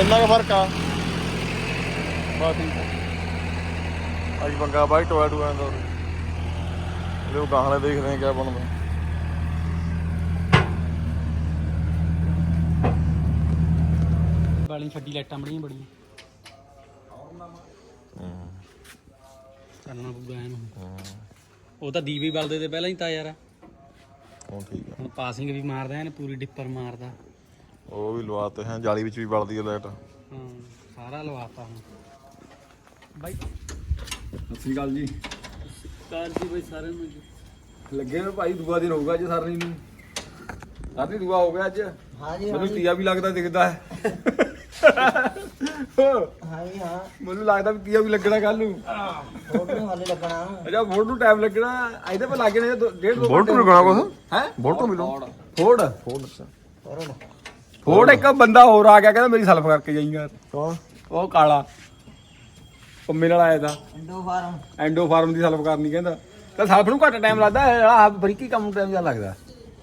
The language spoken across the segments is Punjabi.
ਇੰਨਾ ਕੁ ਫ਼ਰਕ ਆ। ਬਸ ਠੀਕ ਅੱਜ ਪੰਗਾ ਬਾਈ ਟੋਇਆ ਟੋਇਆ ਦਾ ਇਹਦੇ ਉਹ ਗਾਹਾਂ ਵਾਲੇ ਦੇਖਦੇ ਆ ਕਿਆ ਬਣਦਾ। ਵਾਲੀ ਛੱਡੀ ਲਾਈਟਾਂ ਬੜੀਆਂ ਬੜੀਆਂ। ਐਨ ਹੁਣ। ਉਹ ਤਾਂ ਦੀਵੇ ਬਲਦੇ ਤੇ ਪਹਿਲਾਂ ਹੀ ਤਾਂ ਯਾਰ। ਉਹ ਠੀਕ ਆ। ਹੁਣ ਪਾਸਿੰਗ ਵੀ ਮਾਰਦਾ ਐਨ ਪੂਰੀ ਡਿੱਪਰ ਮਾਰਦਾ। ਉਹ ਵੀ ਲਵਾਤੇ ਹੈ ਜਾਲੀ ਵਿੱਚ ਵੀ ਬਲਦੀ ਹੈ ਲਾਈਟ। ਹਾਂ ਸਾਰਾ ਲਵਾਤਾ ਹੁਣ। ਬਾਈ। ਸਤਿ ਸ੍ਰੀ ਅਕਾਲ ਜੀ। ਕਾਲ ਜੀ ਬਾਈ ਸਾਰਿਆਂ ਨੂੰ। ਜੀ। ਲੱਗੇ ਹੋਏ ਭਾਈ ਦੂਆ ਦਿਨ ਹੋਊਗਾ ਅੱਜ ਸਰਨੀ ਨੂੰ। ਸਰਨੀ ਦੂਆ ਹੋ ਗਿਆ ਅੱਜ। ਹਾਂ ਜੀ ਮੈਨੂੰ ਤੀਆ ਵੀ ਲੱਗਦਾ ਦਿਖਦਾ ਹੈ। ਹਾਂ ਜੀ ਹਾਂ। ਮੈਨੂੰ ਲੱਗਦਾ ਵੀ ਤੀਆ ਵੀ ਲੱਗਣਾ ਕੱਲ ਨੂੰ। ਫੋਟ ਨੂੰ ਹਾਲੇ ਲੱਗਣਾ? ਨੂੰ ਟਾਈਮ ਲੱਗਣਾ। ਇਹਦੇ ਪਰ ਲੱਗੇ ਨੇ ਦੋ- ਡੇਢ ਦੋ ਬੋਲਟ ਨੂੰ ਲਗਾਉਣਾ ਕੁਛ? ਹੈ? ਬੋਲਟ ਨੂੰ ਮਿਲੋ ਫੋੜ। ਫੋਨ ਅੱਛਾ ਫੋਟ ਫੋੜ ਇੱਕ ਬੰਦਾ ਹੋਰ ਆ ਗਿਆ ਕਹਿੰਦਾ ਮੇਰੀ ਸਲਫ ਕਰਕੇ ਜਾਈਂਗਾ ਕੌਣ? ਉਹ ਕਾਲਾ। ਪੰਮੇ ਨਾਲ ਆਇਆ ਤਾਂ। ਇੰਡੋ ਫਾਰਮ ਐਂਡੋ ਫਾਰਮ ਦੀ ਸਲਫ ਕਰਨੀ ਕਹਿੰਦਾ। ਤਾਂ ਸਲਫ ਨੂੰ ਘੱਟ ਟਾਈਮ ਲੱਗਦਾ ਆ ਬਰੀਕੀ ਕੰਮ ਨੂੰ ਟਾਈਮ ਜ਼ਿਆਦਾ ਲੱਗਦਾ।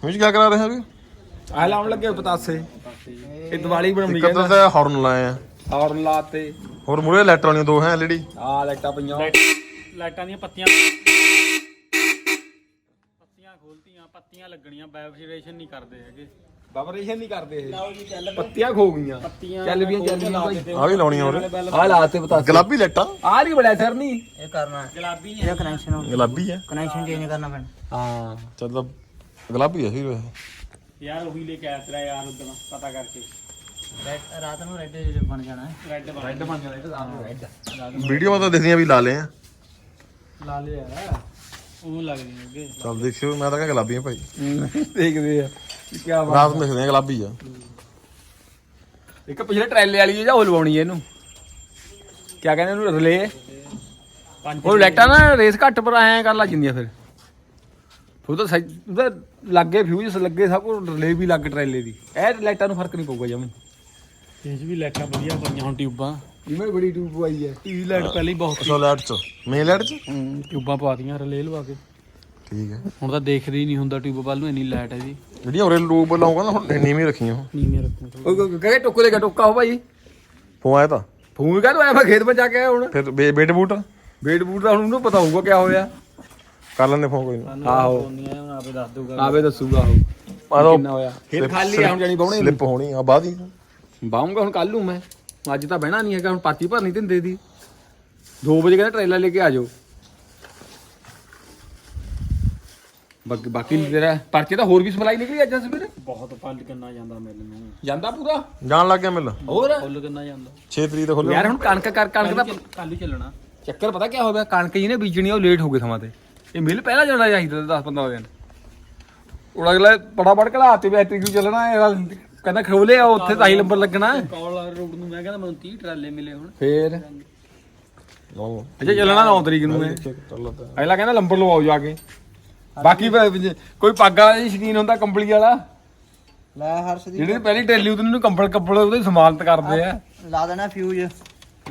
ਵਿੱਚ ਕੀ ਕਰਾ ਰਹੇ ਵੀ? ਆ ਲਾਉਣ ਲੱਗੇ ਪਤਾਸੇ। ਇਹ ਦੀਵਾਲੀ ਬਣਾਉਣੀ ਤਾਂ ਤਾਂ ਹਾਰਨ ਲਾਏ ਆ। ਹਾਰਨ ਲਾਤੇ। ਹੋਰ ਮੂਰੇ ਲਾਈਟਾਂ ਵਾਲੀਆਂ ਦੋ ਹੈ ਐਲਈਡੀ ਆ ਲਾਈਟਾਂ ਪਈਆਂ। ਲਾਈਟਾਂ ਦੀਆਂ ਪੱਤੀਆਂ ਪੱਤੀਆਂ ਖੋਲਤੀਆਂ ਪੱਤੀਆਂ ਲੱਗਣੀਆਂ ਵਾਈਬ੍ਰੇਸ਼ਨ ਨਹੀਂ ਕਰਦੇ ਹੈਗੇ। ਵਾਈਬ੍ਰੇਸ਼ਨ ਨਹੀਂ ਕਰਦੇ ਇਹ। ਪੱਤੀਆਂ ਖੋ ਗਈਆਂ। ਪੱਤੀਆਂ ਚੱਲ ਵੀਆਂ ਚੱਲ ਵੀਆਂ ਭਾਈ ਆ ਵੀ ਲਾਉਣੀਆਂ ਹੋਰ ਆ ਲਾਤੇ ਪਤਾਸੇ। ਗੁਲਾਬੀ ਲਾਈਟਾਂ ਆ ਨਹੀਂ ਬੜਿਆ ਸਰ ਨਹੀਂ। ਇਹ ਕਰਨਾ ਗੁਲਾਬੀ ਇਹਦਾ ਕਨੈਕਸ਼ਨ ਗੁਲਾਬੀ ਹੈ। ਕਨੈਕਸ਼ਨ ਚੇਂਜ ਕਰਨਾ ਪੈਣਾ। ਹਾਂ। ਚੱਲ ਗੁਲਾਬੀ ਹੈ ਵੈਸੇ। ਯਾਰ ਉਹੀ ਲੈ ਕੇ ਆਇਆ ਤੇਰਾ ਯਾਰ ਉਦੋਂ ਪਤਾ ਕਰਕੇ। ਰੈਡ ਰਾਤ ਨੂੰ ਰੈਡ ਬਣ ਜਾਣਾ ਹੈ। ਰੈੱਡ ਰੈੱਡ ਬਣ ਗਿਆ ਰੈੱਡ ਵੀਡੀਓ ਮਾ ਤਾਂ ਦਿਖਦੀਆਂ ਵੀ ਲਾ ਲਏ ਆ। ਲਾ ਲਿਆ। ਉਹ ਲੱਗਦੀ ਅੱਗੇ। ਚੱਲ ਦੇਖਿਓ ਮੈਂ ਤਾਂ ਕਿਹਾ ਗੁਲਾਬੀ ਆ ਭਾਈ। ਦੇਖਦੇ ਆ ਕੀ ਬਾਤ ਰਾਤ ਨੂੰ ਦੇਖਦੇ ਆ ਗੁਲਾਬੀ ਆ। ਇੱਕ ਪਿਛਲੇ ਟਰੈਲੇ ਵਾਲੀ ਹੈ ਜਾਂ ਉਹ ਲਵਾਉਣੀ ਹੈ ਇਹਨੂੰ? ਕੀ ਕਹਿੰਦੇ ਇਹਨੂੰ ਰਿਲੇ? ਪੰਜ ਉਹ ਲਾਈਟਾਂ ਨਾ ਰੇਸ ਘੱਟ ਪਰ ਐਂ ਕਰ ਲੱਗ ਜਾਂਦੀਆਂ ਫਿਰ। ਉਹ ਤਾਂ ਸਹੀ- ਉਹਦਾ ਲੱਗੇ ਫਿਊਜ਼ ਲੱਗੇ ਸਭ ਕੁਝ ਰਿਲੇ ਵੀ ਲੱਗ ਟਰੈਲੇ ਦੀ। ਇਹ ਲਾਈਟਾਂ ਨੂੰ ਫ਼ਰਕ ਨਹੀਂ ਪਊਗਾ ਜਮਨ ਇਹ ਵੀ ਲਾਈਟਾਂ ਵਧੀਆ ਪਈਆਂ ਹੁਣ ਟਿਊਬਾਂ। ਇਵੇਂ ਬੜੀ ਟੂਬ ਆਈ ਹੈ। ਟੀਵੀ ਲਾਈਟ ਪਹਿਲਾਂ ਹੀ ਬਹੁਤ ਅੱਛਾ ਲਾਈਟ ਚ? ਮੇਨ ਲਾਈਟ ਚ? ਟਿਊਬਾਂ ਪਾਤੀਆਂ ਰਲੇ ਲਵਾ ਕੇ। ਠੀਕ ਹੈ। ਹੁਣ ਤਾਂ ਦੇਖਦੇ ਹੀ ਨਹੀਂ ਹੁੰਦਾ ਟਿਊਬ ਵੱਲ ਨੂੰ ਇੰਨੀ ਲਾਈਟ ਹੈ ਜੀ। ਜਿਹੜੀਆਂ ਉਰੇ ਲੋਕ ਲਾਉਂਗਾ ਨਾ ਹੁਣ ਨੀਵੀਂ ਰੱਖੀਆਂ ਉਹ। ਨੀਵੇਂ ਰੱਖੋ ਉਹ ਕਹੇ ਟੋਕਰੇ ਦਾ ਟੋਕਾ ਹੋ ਭਾਈ। ਫੋਨ ਆਇਆ ਤਾਂ? ਫੋਨ ਕਾ ਆਇਆ? ਮੈਂ ਖੇਤ ਵਿੱਚ ਜਾ ਕੇ ਆਇਆ ਹੁਣ। ਫਿਰ ਬੇ- ਬੇਟ ਬੂਟ? ਵੇਟ ਬੂਟ ਦਾ ਹੁਣ ਉਹਨੂੰ ਪਤਾ ਹੋਊਗਾ ਕੀ ਹੋਇਆ। ਕਰ ਲੈਂਦੇ ਫੋਨ ਕੋਈ ਨਹੀਂ ਆਹੋ। ਨਹੀਂ ਹੁਣ ਆਪੇ ਦੱਸ ਦੂਗਾ ਆਵੇ ਦੱਸੂਗਾ ਉਹ। ਆ ਤਾਂ ਕਿੰਨਾ ਹੋਇਆ। ਫਿਰ ਖਾਲੀ ਆ ਹੁਣ ਜਾਣੀ ਬਾਉਣੇ ਸਲਿੱਪ ਹੋਣੀ ਆ ਬਾਅਦ ਹੀ। ਬਾਉਂਗਾ ਹੁਣ ਕੱਲ ਨੂੰ ਮੈਂ। ਅੱਜ ਤਾਂ ਬਹਿਣਾ ਨਹੀਂ ਹੈਗਾ ਹੁਣ ਪਾਤੀ ਭਰਨੀ ਦਿੰਦੇ ਦੀ। 2 ਵਜੇ ਕਹਿੰਦਾ ਟ੍ਰੇਲਰ ਲੈ ਕੇ ਆ ਜਾਓ। ਬਾਕੀ ਬਾਕੀ ਤੇਰਾ ਪਰਚੇ ਤਾਂ ਹੋਰ ਵੀ ਸਪਲਾਈ ਨਿਕਲੀ ਅੱਜ ਸਵੇਰੇ? ਬਹੁਤ ਫੁੱਲ ਕਿੰਨਾ ਜਾਂਦਾ ਮਿਲ ਨੂੰ। ਜਾਂਦਾ ਪੂਰਾ? ਜਾਣ ਲੱਗ ਗਿਆ ਮਿਲ। ਹੋਰ? ਫੁੱਲ ਕਿੰਨਾ ਜਾਂਦਾ। 6 ਤਰੀਕ ਤੇ ਖੁੱਲੇ ਯਾਰ ਹੁਣ ਕਣਕ ਕਰ ਕਣਕ ਦਾ ਕੱਲ ਹੀ ਚੱਲਣਾ। ਚੱਕਰ ਪਤਾ ਕੀ ਹੋ ਗਿਆ ਕਣਕ ਜਿਹਨੇ ਬੀਜਣੀ ਆ ਉਹ ਲੇਟ ਹੋ ਗਏ ਸਮਾਂ ਤੇ। ਇਹ ਮਿਲ ਪਹਿਲਾਂ ਜਾਣਾ ਚਾਹੀਦਾ 10 15 ਦਿਨ। ਉਹ ਅਗਲਾ ਬੜਾ ਬੜ ਕਲਾ ਤੇ ਬੈਟਰੀ ਕਿਉਂ ਚੱਲਣਾ ਇਹ ਕਹਿੰਦਾ ਖੋਲੇ ਆ ਉੱਥੇ ਤਾਂ ਹੀ ਨੰਬਰ ਲੱਗਣਾ। ਕੌਲ ਰੋਡ ਨੂੰ ਮੈਂ ਕਹਿੰਦਾ ਮੈਨੂੰ 30 ਟਰਾਲੇ ਮਿਲੇ ਹੁਣ। ਫੇਰ? ਲਓ। ਅੱਛਾ ਚੱਲਣਾ 9 ਤਰੀਕ ਨੂੰ ਹੈ ਅਗਲਾ ਕਹਿੰਦਾ ਨੰਬਰ ਲਵਾਓ ਜਾ ਕੇ। ਬਾਕੀ ਬ- ਕੋਈ ਪੱਗ ਵਾਲਾ ਜੀ ਸ਼ਕੀਨ ਹੁੰਦਾ ਕੰਬਲੀ ਵਾਲਾ। ਲੈ ਹਰਸ਼ ਦੀ ਜਿਹੜੇ ਪਹਿਲੀ ਟੈਲੀ ਉਹਦੇ ਨੂੰ ਕੰਬਲ ਕੰਬਲ ਉਹਦੇ ਸਮਾਨਤ ਕਰਦੇ ਆ। ਲਾ ਦੇਣਾ ਫਿਊਜ਼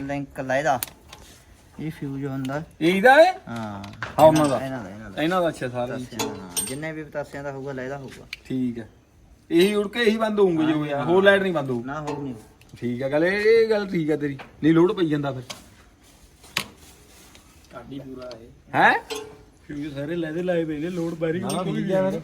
ਲਿੰਕ ਲੈ ਇਹਦਾ। ਇਹ ਫਿਊਜ਼ ਹੁੰਦਾ। ਇਹਦਾ ਹੈ ਹਾਂ। ਹਾਂ ਉਹਨਾਂ ਦਾ। ਇਹਨਾਂ ਦਾ ਇਹਨਾਂ ਦਾ। ਅੱਛਾ ਸਾਰਾ ਜੀ। ਹਾਂ। ਜਿੰਨੇ ਵੀ ਪਤਾਸਿਆਂ ਦਾ ਹੋਊਗਾ ਲੈ ਇਹਦਾ ਹੋਊਗਾ। ਠੀਕ ਹੈ। ਇਹੀ ਉੜ ਕੇ ਇਹੀ ਬੰਦ ਹੋਊਗਾ ਜੋ ਯਾਰ ਹੋਰ ਲਾਈਟ ਨਹੀਂ ਬੰਦ ਹੋਊ। ਨਾ ਹੋਊ ਨਹੀਂ। ਠੀਕ ਹੈ ਗੱਲ ਇਹ ਗੱਲ ਠੀਕ ਹੈ ਤੇਰੀ। ਨਹੀਂ ਲੋਡ ਪਈ ਜਾਂਦਾ ਫਿਰ। ਕਾਡੀ ਪੂਰਾ ਇਹ। ਹੈ? ਫਿਊਜ਼ ਸਾਰੇ ਲੈਦੇ ਲਾਏ ਪਏ ਨੇ ਲੋਡ ਬੈਰਿੰਗ ਨਾ ਠੀਕ ਹੈ ਫਿਰ।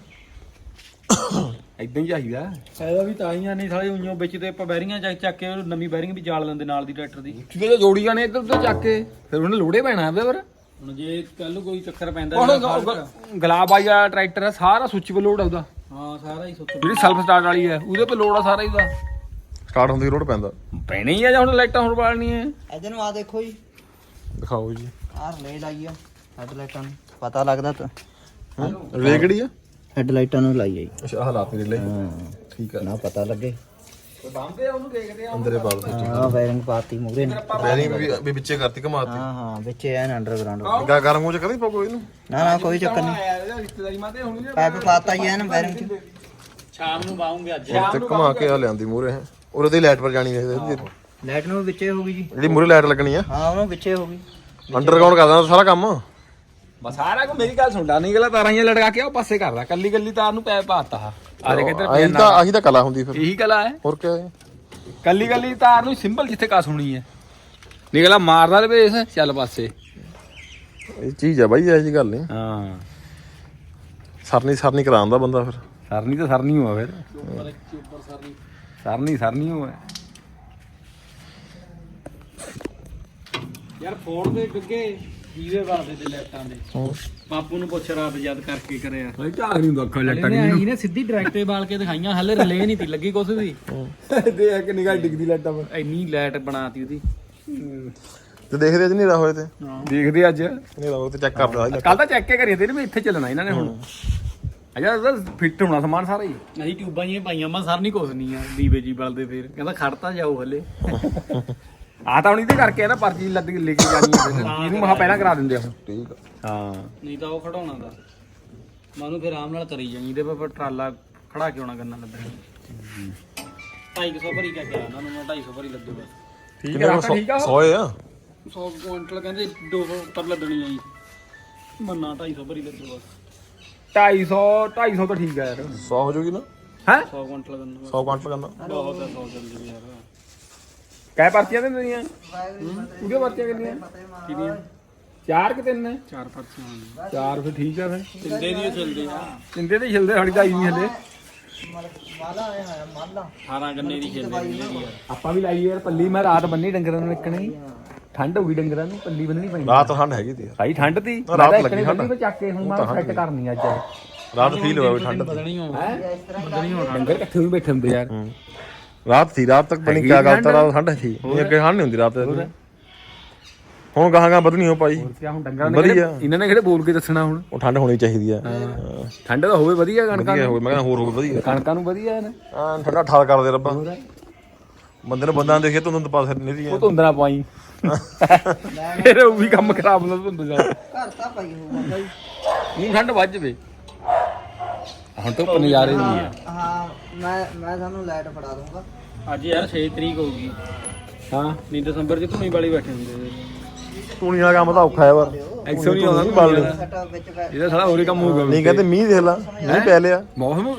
ਇਦਾਂ ਹੀ ਚਾਹੀਦਾ। ਇਹਦਾ ਵੀ ਤਾਂ ਹੀ ਆ ਨਹੀਂ ਸਾਲੇ ਉਈਓ ਵਿੱਚ ਤੇ ਆਪਾਂ ਬੈਰਿੰਗਾਂ ਚੱਕ ਚੱਕ ਕੇ ਨਵੀਂ ਬੈਰਿੰਗ ਵੀ ਜਾਲ ਲੈਂਦੇ ਨਾਲ ਦੀ ਟਰੈਕਟਰ ਦੀ। ਕਿਤੇ ਤਾਂ ਜੋੜੀ ਜਾਣੇ ਇੱਧਰ ਉੱਧਰ ਚੱਕ ਕੇ। ਫਿਰ ਉਹਨੇ ਲੋੜੇ ਪੈਣਾ ਫਿਰ ਫਿਰ ਹੁਣ ਜੇ ਕੱਲ ਨੂੰ ਕੋਈ ਚੱਕਰ ਪੈਂਦਾ ਗਲਾਬ ਆਇਆ ਟਰੈਕਟਰ ਹੈ ਸਾਰਾ ਸੁੱਚ ਲੋਡ ਆ ਉਹਦਾ। ਹਾਂ ਸਾਰਾ ਹੀ ਸੁੱਤ ਜਿਹੜੀ ਸੈਲਫ ਸਟਾਰਟ ਵਾਲੀ ਹੈ। ਉਹਦੇ 'ਤੇ ਲੋਡ ਆ ਸਾਰਾ ਹੀ ਉਹਦਾ ਸਟਾਰਟ ਹੁੰਦੀ ਰੋਡ ਪੈਂਦਾ। ਪੈਣੀ ਆ ਜਾਂ ਹੁਣ ਲਾਈਟਾਂ ਹੁਣ ਬਾਲਣੀ ਹੈ ਇਹਦੇ ਨੂੰ ਆ ਦੇਖੋ ਜੀ। ਦਿਖਾਓ ਜੀ। ਆਹ ਲੈ ਲਾਈ ਆ ਹੈਡਲਾਈਟਾਂ ਨੂੰ। ਪਤਾ ਲੱਗਦਾ ਤਾਂ। ਰੇ ਕਿਹੜੀ ਆ? ਹੈਡਲਾਈਟਾਂ ਨੂੰ ਲਾਈ ਆਈ ਅੱਛਾ ਆਹ ਲਾਤੀ ਰਿਲੇ ਹਾਂ। ਠੀਕ ਆ। ਨਾ ਪਤਾ ਲੱਗੇ। ਬੰਦੇ ਆ ਉਹਨੂੰ ਦੇਖਦੇ ਆ ਅੰਦਰੇ ਪਾ ਆਹ ਵਾਇਰਿੰਗ ਪਾਤੀ ਮੂਰੇ ਨੇ। ਬੈਰਿੰਗ ਵੀ ਵੀ ਵਿੱਚੇ ਕਰਤੀ ਘਮਾਤੀ ਹਾਂ ਹਾਂ ਵਿੱਚ ਐਨ ਅੰਡਰਗਰਾਉਂਡ ਗਾ ਗਰਮ ਹੋ ਚ ਕਰੀ ਪਾ ਕੋਈ ਇਹਨੂੰ? ਨਾ ਨਾ ਕੋਈ ਚੱਕਰ ਨਹੀਂ ਰਿਸ਼ਤੇਦਾਰੀ ਮਾਤੇ ਹੁਣ ਪਾਈਪ ਪਾਤਾ ਹੀ ਐਨ ਵਾਇਰਿੰਗ ਚ। ਸ਼ਾਮ ਨੂੰ ਬਾਉਂਗੇ ਅੱਜ। ਤੇ ਘੁਮਾ ਕੇ ਆ ਲਿਆਂਦੀ ਮੂਰੇ ਹੈ। ਉਰੇ ਦੀ ਲਾਈਟ ਪਰ ਜਾਣੀ ਹੈ ਇਹਦੀ। ਲਾਈਟ ਨੂੰ ਵਿੱਚੇ ਹੋ ਗਈ ਜੀ। ਜਿਹੜੀ ਮੂਰੇ ਲਾਈਟ ਲੱਗਣੀ ਆ। ਹਾਂ ਉਹਨੂੰ ਵਿੱਚੇ ਹੋ ਗਈ। ਅੰਡਰਗਰਾਉਂਡ ਕਰ ਦੇਣਾ ਸਾਰਾ ਕੰਮ। ਬਸ ਸਾਰਾ ਕੋ ਮੇਰੀ ਗੱਲ ਸੁਣਦਾ ਨਹੀਂ ਗਲਾ ਤਾਰਾਂ ਹੀ ਲੜਕਾ ਕੇ ਉਹ ਪਾਸੇ ਕਰਦਾ ਕੱਲੀ ਕੱਲੀ ਤਾਰ ਨੂੰ ਪੈਪ ਪਾਤਾ ਆ ਦੇ ਕਿੱਧਰ ਆਹੀ ਤਾਂ ਆਹੀ ਤਾਂ ਕਲਾ ਹੁੰਦੀ ਫਿਰ। ਇਹੀ ਕਲਾ ਹੈ। ਹੋਰ ਹੈ ਕੱਲੀ ਕੱਲੀ ਤਾਰ ਨੂੰ ਸਿੰਬਲ ਜਿੱਥੇ ਕਸ ਹੋਣੀ ਹੈ। ਨਿਕਲਾ ਮਾਰਦਾ ਤੇ ਬੇਸ ਚੱਲ ਪਾਸੇ। ਇਹ ਚੀਜ਼ ਆ ਬਾਈ ਇਹ ਜੀ ਗੱਲ ਨਹੀਂ ਹਾਂ। ਸਰਨੀ ਸਰਨੀ ਕਰਾਉਂਦਾ ਬੰਦਾ ਫਿਰ। ਸਰਨੀ ਤਾਂ ਸਰਨੀ ਹੋਆ ਫਿਰ। ਸਰਨੀ ਸਰਨੀ ਹੋਆ। ਯਾਰ ਫੋਨ ਦੇ ਗੱਗੇ ਜੀਵੇ ਵਰਦੇ ਤੇ ਲੈਟਾਂ ਦੇ। ਬਾਪੂ ਨੂੰ ਪੁੱਛ ਰਾਤ ਯਾਦ ਕਰਕੇ ਕਰਿਆ। ਭਾਈ ਝਾਕ ਨਹੀਂ ਹੁੰਦਾ ਅੱਖਾਂ ਲੱਟਾਂ ਇਹਨੇ ਆਈ ਨੇ ਸਿੱਧੀ ਡਾਇਰੈਕਟ ਬਾਲ ਕੇ ਦਿਖਾਈਆਂ ਹਲੇ ਰਿਲੇ ਨਹੀਂ ਤੀ ਲੱਗੀ ਕੁਛ ਵੀ। ਦੇ ਕਿ ਨਿਗਾਹ ਡਿੱਗਦੀ ਲੱਟਾਂ ਪਰ। ਇੰਨੀ ਲਾਈਟ ਬਣਾਤੀ ਉਹਦੀ। ਤੇ ਦੇਖਦੇ ਅੱਜ ਨਹੀਂ ਹੋਏ ਤੇ। ਦੇਖਦੇ ਅੱਜ। ਨਹੀਂ ਹੋਏ ਤੇ ਚੈੱਕ ਕਰਦਾ ਅੱਜ ਕੱਲ ਤਾਂ ਚੈੱਕ ਕੇ ਕਰੀਏ ਤੇ ਵੀ ਇੱਥੇ ਚੱਲਣਾ ਇਹਨਾਂ ਨੇ ਹੁਣ। ਅਜਾ ਫਿੱਟ ਹੋਣਾ ਸਮਾਨ ਸਾਰਾ ਹੀ। ਅਸੀਂ ਟਿਊਬਾਂ ਹੀ ਪਾਈਆਂ ਮੈਂ ਸਰ ਨਹੀਂ ਕੁਛ ਨਹੀਂ ਆ ਦੀਵੇ ਜੀ ਬਲਦੇ ਫੇਰ। ਕਹਿੰਦਾ ਖੜਤਾ ਜਾਓ ਹਲੇ। ਆ ਤਾਂ ਹੁਣ ਇਹਦੇ ਕਰਕੇ ਆ ਨਾ ਪਰਚੀ ਲੱਦ ਕੇ ਲੈ ਕੇ ਜਾਣੀ ਹੈ ਫਿਰ। ਇਹਨੂੰ ਮਹਾ ਪਹਿਲਾਂ ਕਰਾ ਦਿੰਦੇ ਆ ਹੁਣ ਠੀਕ ਆ। ਹਾਂ। ਨਹੀਂ ਤਾਂ ਉਹ ਖੜਾਉਣਾ ਦਾ। ਮਾਨੂੰ ਫਿਰ ਆਰਾਮ ਨਾਲ ਕਰੀ ਜਾਈ ਇਹਦੇ ਪਰ ਟਰਾਲਾ ਖੜਾ ਕੇ ਆਉਣਾ ਗੰਨਾ ਲੱਦਣਾ 250 ਭਰੀ ਕਹਿ ਕੇ ਆਇਆ ਉਹਨਾਂ ਨੂੰ ਮੈਂ 250 ਭਰੀ ਲੱਦੂ ਬਸ। ਠੀਕ ਹੈ ਰਾਤਾ ਠੀਕ ਆ ਉਹ? 100 ਆ? 100 ਕੁਇੰਟਲ ਕਹਿੰਦੇ 200 ਉੱਪਰ ਲੱਦਣੀ ਆ ਜੀ। ਮੰਨਾ 250 ਭਰੀ ਲੱਦੂ ਬਸ। 250 250 ਤਾਂ ਠੀਕ ਆ ਯਾਰ। 100 ਹੋ ਜੂਗੀ ਨਾ? ਹੈ? 100 ਕੁਇੰਟਲ ਗੰਨਾ। 100 ਕੁਆਂਟਲ ਕਰਨਾ ਬਹੁਤ ਹੈ 100 ਜਲਦੀ ਯਾਰ। ਕੈ ਪਰਚੀਆਂ ਦਿੰਦੀਆਂ ਉਹਦੇ ਪਰਚੀਆਂ ਕਿੰਨੀਆਂ? ਕਿਹਦੀਆਂ ਚਾਰ ਕਿ ਤਿੰਨ? ਨੇ ਚਾਰ ਪਰਚੀਆਂ ਹੋਣਗੀਆਂ ਚਾਰ ਫਿਰ ਠੀਕ ਆ ਫਿਰ। ਤਿੰਦੇ ਦੀ ਚੱਲਦੇ ਆ। ਤਿੰਦੇ ਤੇ ਛਿਲਦੇ ਸਾਡੀ ਤਾਂ ਆਈ ਨਹੀਂ ਹਲੇ ਮਾਲਾ ਆਇਆ ਹੋਇਆ ਮਾਲਾ 18 ਗੰਨੇ ਦੀ ਯਾਰ ਆਪਾਂ ਵੀ ਲਾਈ ਯਾਰ ਪੱਲੀ ਮੈਂ ਰਾਤ ਬੰਨੀ ਡੰਗਰਾਂ ਨੂੰ ਨਿਕਣੀ। ਠੰਡ ਹੋ ਗਈ ਡੰਗਰਾਂ ਨੂੰ ਪੱਲੀ ਬੰਨਣੀ ਪੈਂਦੀ ਰਾਤ ਠੰਡ ਹੈਗੀ ਤੀ ਯਾਰ। ਸਾਈ ਠੰਡ ਤੀ। ਰਾਤ ਮੈਂ ਤਾਂ ਲੱਗੀ ਇੱਕਣੀ ਠੰਡ। ਬੰਨੀ ਤੇ ਚੱਕ ਕੇ ਹੁਣ ਮੈਂ ਸੈੱਟ ਕਰਨੀ ਅੱਜ। ਰਾਤ ਫੀਲ ਹੋਇਆ ਵੀ ਠੰਡ ਦੀ ਬਦਲਣੀ ਹੋ? ਹੈ ਬਦਲਣੀ ਹੋ ਡੰਗਰ ਇਕੱਠੇ ਵੀ ਬੈਠੇ ਹੁੰਦੇ ਯਾਰ। ਹੂੰ। ਰਾਤ ਸੀ ਰਾਤ ਤੱਕ ਬਣੀ ਕਿਆ ਗੱਲ ਠੰਡ। ਤਾਂ ਰਾਤ ਠੰਡ ਸੀ। ਇਹ ਅੱਗੇ ਠੰਡ ਨਹੀਂ ਹੁੰਦੀ ਰਾਤ ਦੇ ਹੁਣ ਗਾਹਾਂ ਗਾਹਾਂ ਵਧਣੀ ਹੋ ਪਾਈ ਕਿਆ ਹੁਣ ਡੰਗਰਾਂ ਨੇ ਵਧੀਆ। ਕਿਹੜੇ- ਇਹਨਾਂ ਨੇ ਕਿਹੜੇ ਬੋਲ ਕੇ ਦੱਸਣਾ ਹੁਣ? ਉਹ ਠੰਡ ਹੋਣੀ ਚਾਹੀਦੀ ਆ ਠੰਡ ਤਾਂ ਹੋਵੇ ਵਧੀਆ ਕਣਕਾਂ ਨੂੰ। ਹੋਵੇ ਮੈਂ ਕਹਿੰਦਾ ਹੋਰ ਹੋਵੇ ਵਧੀਆ। ਕਣਕਾਂ ਨੂੰ ਵਧੀਆ ਹੈ ਨਾ ਹਾਂ ਠੰਡਾ ਠਾਲ ਕਰਦੇ ਰੱਬਾ। ਬੰਦੇ ਨੂੰ ਬੰਦਾ ਦੇਖੇ ਤੂੰ ਤਾਂ ਪਾਸ ਨਹੀਂ ਦੀ ਉਹ ਨਾ ਪਾਈ। ਫਿਰ ਉਹ ਵੀ ਕੰਮ ਖਰਾਬ ਹੁੰਦਾ ਧੁੰਦ ਜਾ ਘਰ ਤਾਂ ਪਈ ਹੋਊਗਾ ਬਾਈ ਨਹੀਂ ਠੰਡ ਵੱਜ ਜਵੇ। ਹੁਣ ਤਾਂ ਨਜ਼ਾਰੇ ਨਹੀਂ ਆ ਹਾਂ ਮੈਂ ਮੈਂ ਤੁਹਾਨੂੰ ਲਾਈਟ ਫੜਾ ਦੂੰਗਾ ਅੱਜ ਯਾਰ 6 ਤਰੀਕ ਹੋ ਗਈ। ਹਾਂ। ਨਹੀਂ ਦਸੰਬਰ ਚ ਧੂਣੀ ਵਾਲੀ ਬੈਠੇ ਹੁੰਦੇ ਟੂਣੀ ਵਾਲਾ ਕੰਮ ਤਾਂ ਔਖਾ ਹੈ ਵਾਰ ਐਕਸੋ ਨਹੀਂ ਆਉਂਦਾ ਬਾਲ ਨਾ ਸੱਟਾ ਵਿੱਚ ਪੈ ਇਹਦਾ ਸਾਲਾ ਹੋਰ ਹੀ ਕੰਮ ਹੋਊਗਾ। ਨਹੀਂ ਕਹਿੰਦੇ ਮੀਂਹ ਦੇਖ ਲਾ ਮੀਂਹ ਪੈ ਲਿਆ। ਮੌਸਮ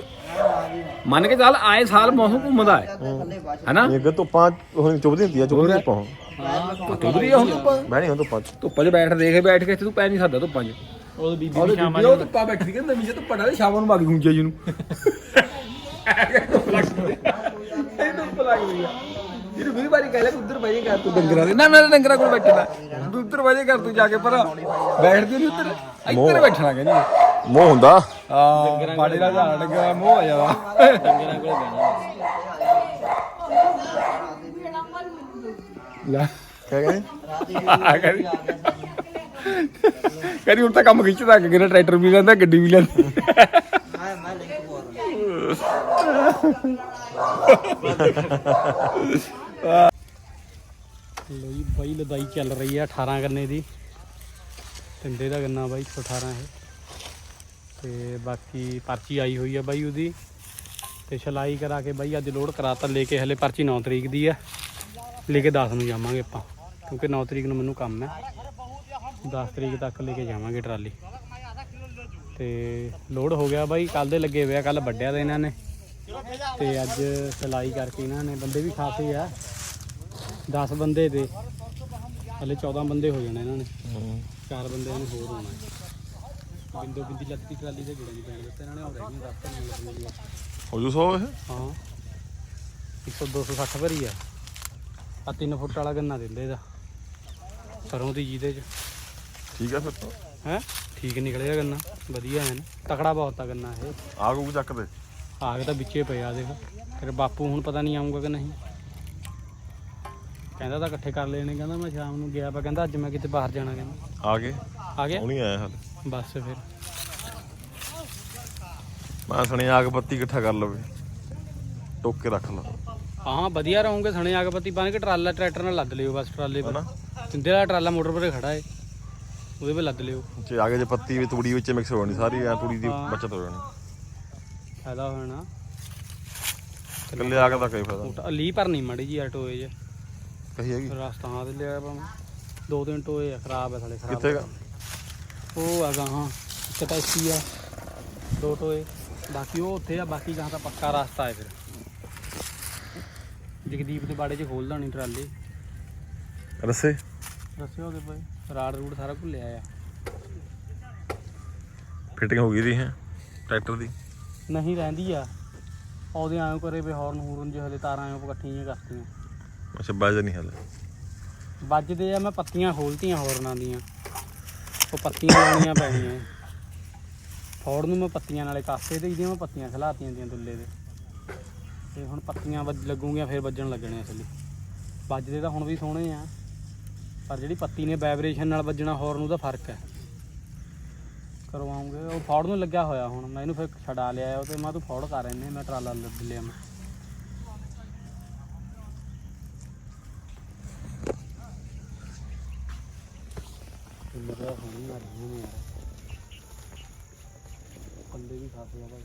ਮੰਨ ਕੇ ਚੱਲ ਆਏ ਸਾਲ ਮੌਸਮ ਘੁੰਮਦਾ ਹੈ। ਥੱਲੇ ਬਾਸ਼ ਹੈਨਾ? ਇਹ ਧੁੱਪਾਂ ਹੁਣ ਚੁੱਭਦੀ ਹੁੰਦੀ ਆ ਚੁੱਭਦੀ ਆਪਾਂ ਹੁਣ। ਤੁਬਰੀ ਹੁਣ ਧੁੱਪਾਂ। ਮੈਂ ਨਹੀਂ ਹੁਣ ਧੁੱਪਾਂ ਚ। ਧੁੱਪਾਂ 'ਚ ਬੈਠ ਦੇਖੇ ਬੈਠ ਕੇ ਇੱਥੇ ਤੂੰ ਪੈ ਨਹੀਂ ਸਕਦਾ ਧੁੱਪਾਂ 'ਚ। ਉਹ ਬੀਬੀ ਉਹਦੇ ਵੀ ਸ਼ਾਮਾਂ ਬੀਬੀ ਉਹ ਨੂੰ ਧੁੱਪਾਂ ਬੈਠੀ ਕਹਿੰਦਾ ਨਵੀਂ ਧੁੱਪਾ ਡਾਲੇ ਸ਼ਾਮਾਂ ਨੂੰ ਮੱਗ ਗੁੰਜੇ ਜੀ ਨੂੰ। ਧੁੱਪ ਲੱਗਦੀ ਆ। ਇਹਨੂੰ ਵੀ ਵਾਰੀ ਕਹਿ ਲੈ ਤੂੰ ਉੱਧਰ ਬੈਠੇ ਕਰ ਤੂੰ ਡੰਗਰਾਂ ਦੇ। ਨਾ ਨਾ ਡੰਗਰਾਂ ਕੋਲ ਬੈਠਣਾ। ਤੂੰ ਉੱਧਰ ਬੈਠੇ ਕਰ ਤੂੰ ਜਾ ਕੇ ਪਰ ਬੈਠਦੀ ਨਹੀਂ ਉੱਧਰ। ਇੱਧਰ ਬੈਠਣਾ ਕਹਿੰਦੀ ਮੋਹ ਹੁੰਦਾ। ਆ ਬਾੜੇ ਦਾ ਝਾੜ ਲੱਗਾ ਮੋਹ ਆ ਜਾਵਾ ਡੰਗਰਾਂ ਕੋਲ ਬਹਿਣਾ। ਲੈ। ਕਿਆ ਕਹਿੰਦੇ? ਆ ਕਰੀ ਕਰੀ ਹੁਣ ਤਾਂ ਕੰਮ ਖਿੱਚਦਾ ਕਿ ਕਿਹੜਾ ਟਰੈਕਟਰ ਵੀ ਲੈਂਦਾ, ਗੱਡੀ ਵੀ ਲੈਂਦਾ। ਮੈਂ ਬਾਈ ਲਦਾਈ ਚੱਲ ਰਹੀ ਆ 18 ਗੰਨੇ ਦੀ। ਤਿੰਦੇ ਦਾ ਗੰਨਾ ਬਾਈ 118 ਹੈ ਤੇ ਬਾਕੀ ਪਰਚੀ ਆਈ ਹੋਈ ਹੈ ਬਾਈ ਉਹਦੀ। ਤੇ ਛਲਾਈ ਕਰਾ ਕੇ ਬਾਈ ਅੱਜ ਲੋਡ ਕਰਾਤਾ, ਲੈ ਕੇ ਹਲੇ ਪਰਚੀ 9 ਤਰੀਕ ਦੀ ਆ। ਲੈ ਕੇ 10 ਨੂੰ ਜਾਵਾਂਗੇ ਆਪਾਂ, ਕਿਉਂਕਿ 9 ਤਰੀਕ ਨੂੰ ਮੈਨੂੰ ਕੰਮ ਹੈ। 10 ਤਰੀਕ ਤੱਕ ਲੈ ਕੇ ਜਾਵਾਂਗੇ ਟਰਾਲੀ। ਤੇ ਲੋਡ ਹੋ ਗਿਆ ਬਾਈ ਕੱਲ ਦੇ ਲੱਗੇ ਹੋਏ ਆ ਕੱਲ ਵੱਡਿਆ ਦਾ ਇਹਨਾਂ ਨੇ। ਤੇ ਅੱਜ ਸਿਲਾਈ ਕਰਕੇ ਇਹਨਾਂ ਨੇ ਬੰਦੇ ਵੀ ਖਾਸੇ ਆ। 10 ਬੰਦੇ ਤੇ ਹਲੇ 14 ਬੰਦੇ ਹੋ ਜਾਣੇ ਇਹਨਾਂ ਨੇ। ਚਾਰ ਬੰਦਿਆਂ ਨੇ ਹੋਰ ਹੋਣਾ। ਹੈ ਬਿੰਦੋ ਬਿੰਦੀ ਲੱਤੀ ਟਰਾਲੀ ਦੇ ਗੇੜੇ ਨਹੀਂ ਪੈਣ ਦਿੱਤੇ ਇਹਨਾਂ ਨੇ ਹੋ ਰਹਿ ਗਈਆਂ 10 ਤਾਂ ਨਹੀਂ ਲੱਗਣਗੀਆਂ ਹੋ ਜੂ ਸੌ ਇਹ? ਹਾਂ। 100 260 ਭਰੀ ਆ। ਆ 3 ਫੁੱਟ ਵਾਲਾ ਗੰਨਾ ਦਿੰਦੇ ਇਹਦਾ। ਸਰੋਂ ਦੀ ਜਿਹਦੇ ਚ। ਠੀਕ ਆ ਫਿਰ ਤਾਂ। ਹੈ? ਠੀਕ ਨਿਕਲਿਆ ਗੰਨਾ। ਵਧੀਆ ਹੈ ਨਾ। ਤਕੜਾ ਬਹੁਤ ਆ ਗੰਨਾ ਇਹ। ਆ ਗੂ ਚੱਕ ਦੇ। ਆਗ ਤਾਂ ਵਿੱਚੇ ਪਿਆ ਦੇਖ। ਤੇਰੇ ਬਾਪੂ ਹੁਣ ਪਤਾ ਨਹੀਂ ਆਉਂਗਾ ਕਿ ਨਹੀਂ। ਕਹਿੰਦਾ ਤਾਂ ਇਕੱਠੇ ਕਰ ਲੈਣੇ। ਕਹਿੰਦਾ ਮੈਂ ਸ਼ਾਮ ਨੂੰ ਗਿਆ। ਪਾ ਕਹਿੰਦਾ ਅੱਜ ਮੈਂ ਕਿਤੇ ਬਾਹਰ ਜਾਣਾ ਕਹਿੰਦਾ। ਆ ਗਏ? ਆ ਗਿਆ? ਉਹ ਨਹੀਂ ਆਇਆ ਹਾਲੇ। ਬਸ ਫਿਰ। ਮੈਂ ਸੁਣਿਆ ਆਗ ਬੱਤੀ ਇਕੱਠਾ ਕਰ ਲਵੇ। ਟੋਕ ਕੇ ਰੱਖ ਲਾ। ਹਾਂ ਵਧੀਆ ਰਹੋਗੇ। ਸਣੇ ਅਗਪਤੀ ਬਣ ਕੇ ਟਰਾਲਾ ਟਰੈਕਟਰ ਨਾਲ ਲੱਦ ਲਿਓ। ਬਸ ਟਰਾਲੇ 'ਤੇ। ਹਨਾ ਵਾਲਾ ਟਰਾਲਾ ਮੋਟਰ 'ਤੇ ਖੜਾ ਏ। ਉਹਦੇ 'ਤੇ ਲੱਦ ਲਿਓ। ਜੇ ਆਗੇ ਜੇ ਪੱਤੀ ਵੀ ਤੂੜੀ ਵਿੱਚ ਮਿਕਸ ਹੋ ਜਾਣੀ ਸਾਰੀ ਐ ਤੂੜੀ ਦੀ ਹਾਂ। ਬਚਤ ਹੋ ਜਾਣੀ। ਫਾਇਦਾ ਹੋ ਜਾਣਾ ਇਕੱਲੇ ਆਗ ਦਾ ਕੋਈ ਫਾਇਦਾ ਮੋਟਾ ਲੀ ਭਰਨੀ ਮਾੜੀ ਜੀ ਆ ਟੋਏ 'ਚ ਕਹੀ ਹੈਗੀ? ਰਸਤਾ ਤੇ ਲਿਆ ਭਾਵੇਂ ਦੋ ਦਿਨ ਟੋਏ ਆ ਖਰਾਬ ਆ ਸਾਲੇ ਖਰਾਬ ਕਿੱਥੇ ਗਾ? ਉਹ ਹੈਗਾ ਹਾਂ ਇੱਕ ਤਾਂ ਇੱਥੇ ਆ ਦੋ ਟੋਏ। ਬਾਕੀ ਉਹ ਉੱਥੇ ਆ ਬਾਕੀ ਗਾਂ ਤਾਂ ਪੱਕਾ ਰਸਤਾ ਹੈ ਫਿਰ। ਜਗਦੀਪ ਦੇ ਬਾੜੇ 'ਚ ਖੋਲਦਾ ਨਹੀਂ ਟਰਾਲੀ। ਰਸੇ? ਦੱਸਿਓ ਉਹਦੇ ਪਏ ਰਾੜ ਰੂੜ ਸਾਰਾ ਭੁੱਲਿਆ ਆ। ਫਿਟਿੰਗ ਹੋ ਗਈ ਦੀ ਹੈ ਟਰੈਕਟਰ ਦੀ? ਨਹੀਂ ਰਹਿੰਦੀ ਆ। ਉਹਦੇ ਆਇਓ ਕਰੇ ਵੀ ਹੌਰਨ ਹੂਰਨ ਜੇ ਹਲੇ ਤਾਰਾਂ ਆਇਓ ਇਕੱਠੀਆਂ ਕਰਤੀਆਂ। ਅੱਛਾ ਬਾਜਾ ਨਹੀਂ ਹਲੇ? ਵੱਜਦੇ ਆ ਮੈਂ ਪੱਤੀਆਂ ਖੋਲਤੀਆਂ ਹੌਰਨਾਂ ਦੀਆਂ। ਉਹ ਪੱਤੀਆਂ ਲਾਉਣੀਆਂ ਪੈਣੀਆਂ। ਫੌੜ ਨੂੰ ਮੈਂ ਪੱਤੀਆਂ ਨਾਲੇ ਕਾਸੇ ਤੇ ਇਹਦੀਆਂ ਮੈਂ ਪੱਤੀਆਂ ਖਲਾਤੀਆਂ ਦੀਆਂ ਦੁੱਲੇ ਦੇ। ਤੇ ਹੁਣ ਪੱਤੀਆਂ ਵੱਜ ਲੱਗੂਗੀਆਂ ਫਿਰ ਵੱਜਣ ਲੱਗਣੇ ਅਸਲੀ ਵੱਜਦੇ ਤਾਂ ਹੁਣ ਵੀ ਸੋਹਣੇ ਆ। ਪਰ ਜਿਹੜੀ ਪੱਤੀ ਨੇ ਵਾਈਬ੍ਰੇਸ਼ਨ ਨਾਲ ਵੱਜਣਾ ਹੌਰਨ ਉਹਦਾ ਫ਼ਰਕ ਹੈ। ਕਰਵਾਉਂਗੇ। ਉਹ ਫੌੜ ਨੂੰ ਲੱਗਿਆ ਹੋਇਆ ਹੁਣ। ਮੈਂ ਇਹਨੂੰ ਫਿਰ ਛਡਾ ਲਿਆ ਉਹ ਤੇ ਮੈਂ ਤੂੰ ਫੌੜ ਕਰ ਇਹਨੇ। ਮੈਂ ਟਰਾਲਾ ਲੱਦ ਲਿਆ ਮੈਂ। ਮੇਰਾ ਹੁਣੀ ਮਰ ਗਈ ਨੇ ਯਾਰ। ਪੱਲੇ ਵੀ ਖਾਸ ਲਗਾ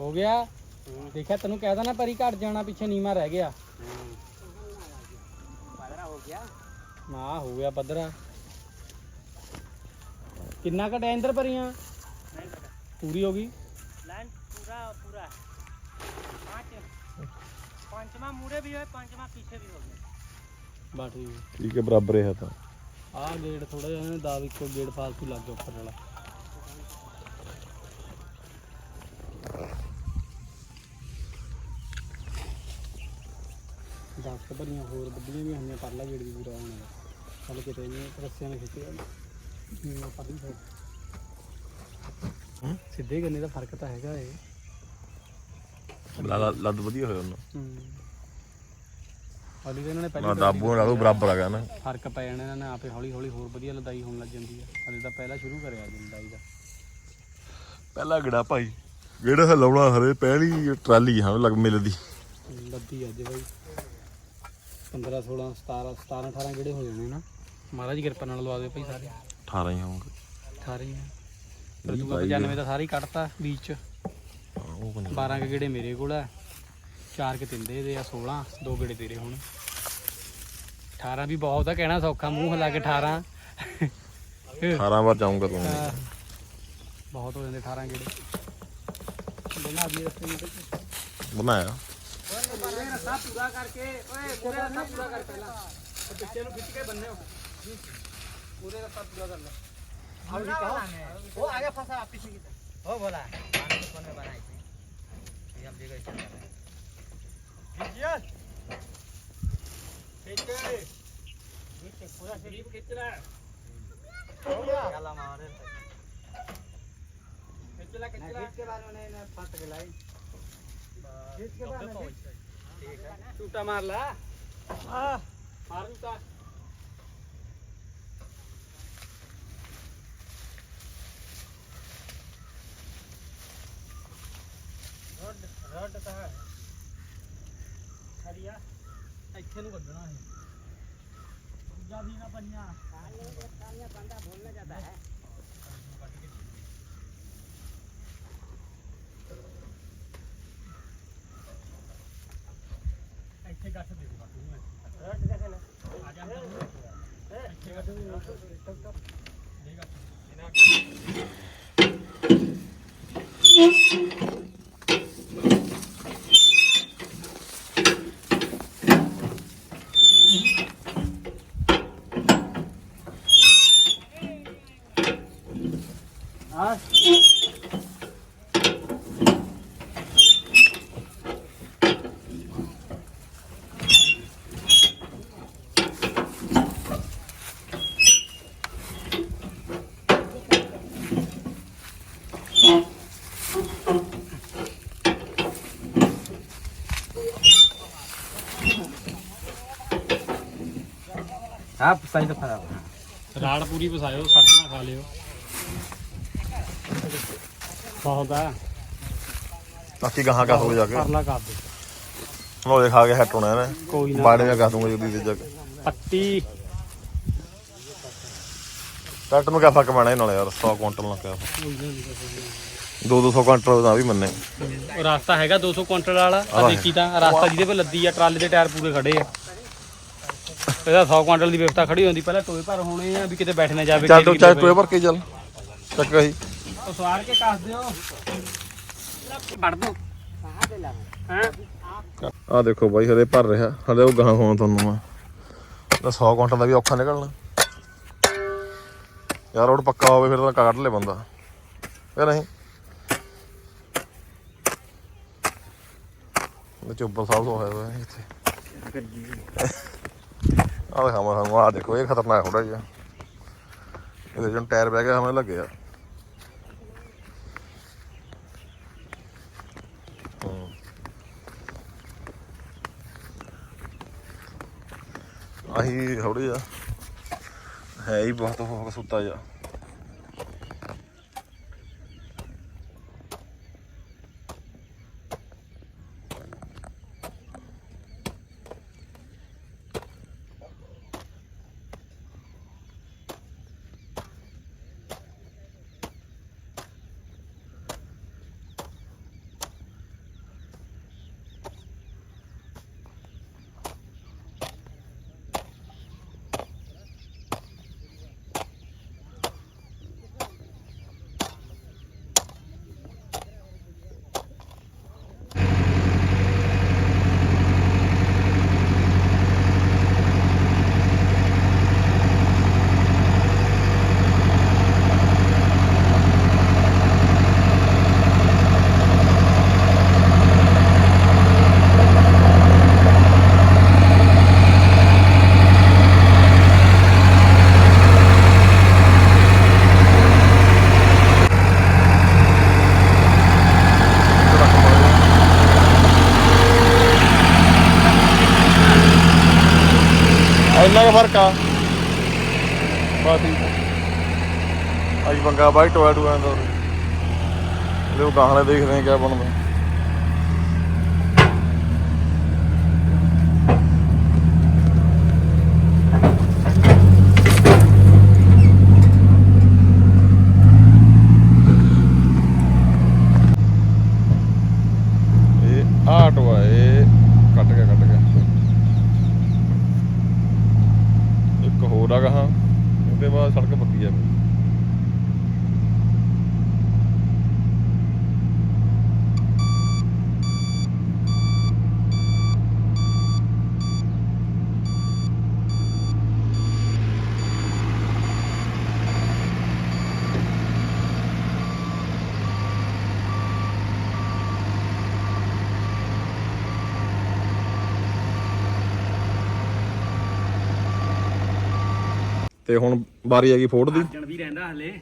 ਹੋ ਗਿਆ? ਦੇਖਿਆ ਤੈਨੂੰ ਕਹਿਦਾ ਨਾ ਪਰੀ ਘਟ ਜਾਣਾ ਪਿੱਛੇ ਨੀਮਾ ਰਹਿ ਗਿਆ। ਪਦਰਾ ਹੋ ਗਿਆ। ਨਾ ਹੋ ਗਿਆ ਪਦਰਾ ਕਿੰਨਾ ਘਟਿਆ ਇੰਦਰ ਪਰੀਆਂ? ਪੂਰੀ ਹੋ ਗਈ? ਲਾਈਨ ਪੂਰਾ ਪੂਰਾ। ਪੰਜਵਾਂ ਮੂਰੇ ਵੀ ਹੋਏ ਪੰਜਵਾਂ ਪਿੱਛੇ ਵੀ ਹੋ ਗਿਆ। ਬਾ ਠੀਕ। ਠੀਕ ਹੈ ਬਰਾਬਰ ਹੈ ਤਾਂ। ਆਹ ਗੇੜ ਥੋੜਾ ਜਿਹਾ ਦਾਵ ਇੱਕੋ ਗੇੜ ਫਾਲਤੂ ਲੱਗ ਗਿਆ ਉੱਪਰ ਵਾਲਾ। ਭਰੀਆਂ ਹੋਰ ਵੱਡੀਆਂ ਵੀ ਹੁੰਦੀਆਂ ਪਰਲਾ ਗੇੜ ਵੀ ਪੂਰਾ ਹੋਣਾ ਗਾ। ਚੱਲ ਕਿਤੇ ਨਹੀਂ ਰੱਸਿਆਂ ਨਾਲ ਖਿੱਚੇ ਨਾ ਪਰਲੀ ਸਾਈਡ ਸਿੱਧੇ ਗੰਨੇ ਦਾ ਫ਼ਰਕ ਤਾਂ ਹੈਗਾ ਏ। ਲੱਦ ਲੱਦ ਵਧੀਆ ਹੋਇਆ ਉਹਨੂੰ। ਹੂੰ। ਹੌਲੀ ਇਹਨਾਂ ਨੇ ਪਹਿਲਾਂ ਦਾਬੂ ਨਾਲ ਲਓ ਬਰਾਬਰ ਆ ਗਿਆ ਨਾ। ਫ਼ਰਕ ਪੈ ਜਾਣਾ ਇਹਨਾਂ ਨੇ ਆਪੇ ਹੌਲੀ ਹੌਲੀ ਹੋਰ ਵਧੀਆ ਲਦਾਈ ਹੋਣ ਲੱਗ ਜਾਂਦੀ ਹੈ ਹਲੇ ਤਾਂ ਪਹਿਲਾਂ ਸ਼ੁਰੂ ਕਰਿਆ ਜੀ ਲਦਾਈ ਦਾ। ਪਹਿਲਾ ਗੜਾ ਭਾਈ। ਹੈ ਲਾਉਣਾ ਹਰੇ ਪਹਿਲੀ ਟਰਾਲੀ ਹਾਂ ਲੱਗ ਮਿਲਦੀ ਲੱਦੀ ਅੱਜ ਬਾਈ। 15 16 17 17 18 ਕਿਹੜੇ ਹੋ ਜਾਣੇ ਨਾ। ਮਹਾਰਾਜ ਦੀ ਕਿਰਪਾ ਨਾਲ ਲਵਾ ਦਿਓ ਭਾਈ ਸਾਰੇ। 18 ਹੀ ਹੋਣਗੇ। 18 ਹੀ ਆ। ਪਰ ਦੂਆ 95 ਤਾਂ ਸਾਰੇ ਹੀ ਕੱਢਤਾ ਬੀਚ ਚ ਹਾਂ, ਉਹ ਕੋਈ 12 ਕੇ ਗੇੜੇ ਮੇਰੇ ਕੋਲ ਆ। ਚਾਰ ਕੇ ਤਿੰਦੇ ਦੇ ਆ 16 ਦੋ ਗੇੜੇ ਤੇਰੇ ਹੁਣ। 18 ਵੀ ਬਹੁਤ ਆ ਕਹਿਣਾ ਸੌਖਾ ਮੂੰਹ ਹਿਲਾ ਕੇ 18 18 ਵਾਰ ਜਾਊਂਗਾ ਤੂੰ। ਬਹੁਤ ਹੋ ਜਾਂਦੇ 18 ਗੇੜੇ। ਬਣਾ ਦੀ ਰਸਤੇ ਨੂੰ ਤੇ ਬਣਾਇਆ ਰੱਸਾ ਪੂਰਾ ਕਰਕੇ ਓਏ ਪੂਰੇ ਰੱਸਾ ਪੂਰਾ ਕਰ ਪਹਿਲਾਂ ਤੇ ਪਿੱਛੇ ਨੂੰ ਖਿੱਚ ਕੇ ਬੰਨਿਓ ਪੂਰੇ ਰੱਸਾ ਪੂਰਾ ਕਰ ਲੈ वो आगे फंसा पीछे की तरफ हो बोला पानी को कोने बनाई थी ये हम देखो इसे खींच पूरा शरीर खींच रहा है हो गया चला मारे ਖਿੱਚ ਲੈ ਖਿੱਚ ਲੈ खींच के बाद में ने फंस के लाई खींच के बाद में सूटा मार ला हाँ। मार सूटा रड रड कहाँ है? हरिया। इतने कढ़ना है। जा ना पन्ना बंदा बोलना जाता है। Isso. ਹਾਂ ਸਾਈ ਤਾਂ ਖਰਾਬ ਰਾੜ ਪੂਰੀ ਫਸਾਇਓ ਸੱਟ ਨਾ ਖਾ ਲਿਓ। ਬਹੁਤ ਬਾਕੀ ਗਾਹਾਂ ਕਾ ਹੋ ਜਾ ਕੇ। ਪਰਲਾ ਕਰ ਦੇ। ਉਹ ਖਾ ਕੇ ਹਟ ਹੋਣਾ ਨਾ ਕੋਈ ਨਾ। ਬਾੜੇ ਮੈਂ ਕਰ ਦੂੰਗਾ ਜਲਦੀ ਤੇ ਜਾ ਪੱਤੀ ਟੱਟ ਨੂੰ ਕਿਆ ਫੱਕ ਪਾਣਾ ਇਹ ਨਾਲ ਯਾਰ 100 ਕੁਇੰਟਲ ਨਾਲ ਕਿਆ ਦੋ 200 ਕੁਇੰਟਲ ਦਾ ਵੀ ਮੰਨੇ। ਰਸਤਾ ਹੈਗਾ 200 ਕੁਇੰਟਲ ਵਾਲਾ ਆ ਦੇਖੀ ਤਾਂ ਰਸਤਾ ਜਿਹਦੇ ਪਰ ਲੱਦੀ ਆ ਟਰਾਲੇ ਦੇ ਟਾਇਰ ਪੂਰੇ ਖੜੇ ਆ। ਇਹਦਾ 100 ਕੁਇੰਟਲ ਦੀ ਵਿਵਸਥਾ ਖੜੀ ਹੁੰਦੀ ਪਹਿਲਾਂ ਟੋਏ ਭਰ ਹੋਣੇ ਆ ਵੀ ਕਿਤੇ ਬੈਠ ਨਾ ਜਾਵੇ ਚੱਲ ਤੂੰ ਚੱਲ ਟੋਏ ਭਰ ਕੇ ਚੱਲ ਚੱਕ ਗਈ ਉਹ ਸਵਾਰ ਕੇ ਕੱਸ ਦਿਓ। ਵੜ ਦੋ। ਹਾਂ? ਆ ਦੇਖੋ ਬਾਈ ਹਲੇ ਭਰ ਰਿਹਾ ਹਲੇ ਉਹ ਗਾਹਾਂ ਹੋਣ ਤੁਹਾਨੂੰ ਆ ਤਾਂ 100 ਕੁਇੰਟਲ ਦਾ ਵੀ ਔਖਾ ਨਿਕਲਣਾ। ਯਾਰ ਰੋਡ ਪੱਕਾ ਹੋਵੇ ਫਿਰ ਤਾਂ ਕੱਢ ਲੈ ਬੰਦਾ। ਇਹ ਨਹੀਂ? ਉਹ ਸਾਹਿਬ ਤੋਂ ਹੋਇਆ ਹੋਇਆ ਇੱਥੇ। ਆਹ ਦਿਖਾਵਾਂ ਤੁਹਾਨੂੰ ਆਹ ਦੇਖੋ, ਇਹ ਖਤਰਨਾਕ ਥੋੜਾ ਜਿਹਾ। ਇਹਦੇ ਜਨ ਟਾਇਰ ਬਹਿ ਗਿਆ ਹਮੇ ਲੱਗੇ ਆਹੀ ਥੋੜੀ ਜਿਹਾ ਹੈ ਹੀ ਬਹੁਤ ਹੋ ਸੁੱਤਾ ਜਾ ਇੰਨਾ ਕੁ ਫ਼ਰਕ ਆ ਬਾਤੀ ਅੱਜ ਪੰਗਾ ਬਾਈ ਟੋਇਆ ਟੋਇਆ ਦਾ ਇਹਦੇ ਉਹ ਗਾਹਲੇ ਦੇਖਦੇ ਆ ਕਿਆ ਬਣਦਾ ਇਹ ਆਟੋ ਆ ਇਹ ਕੱਟ ਗਿਆ ਕੱਟ ਗਿਆ ਇੱਕ ਹੋਰ ਆ ਗਾਹਾਂ ਉਹਦੇ ਬਾਅਦ ਸੜਕ ਪੱਕੀ ਆ ਫਿਰ। ਤੇ ਹੁਣ ਵਾਰੀ ਆ ਗਈ ਫੋੜ ਦੀ। ਜਣ ਵੀ ਰਹਿੰਦਾ ਹਲੇ।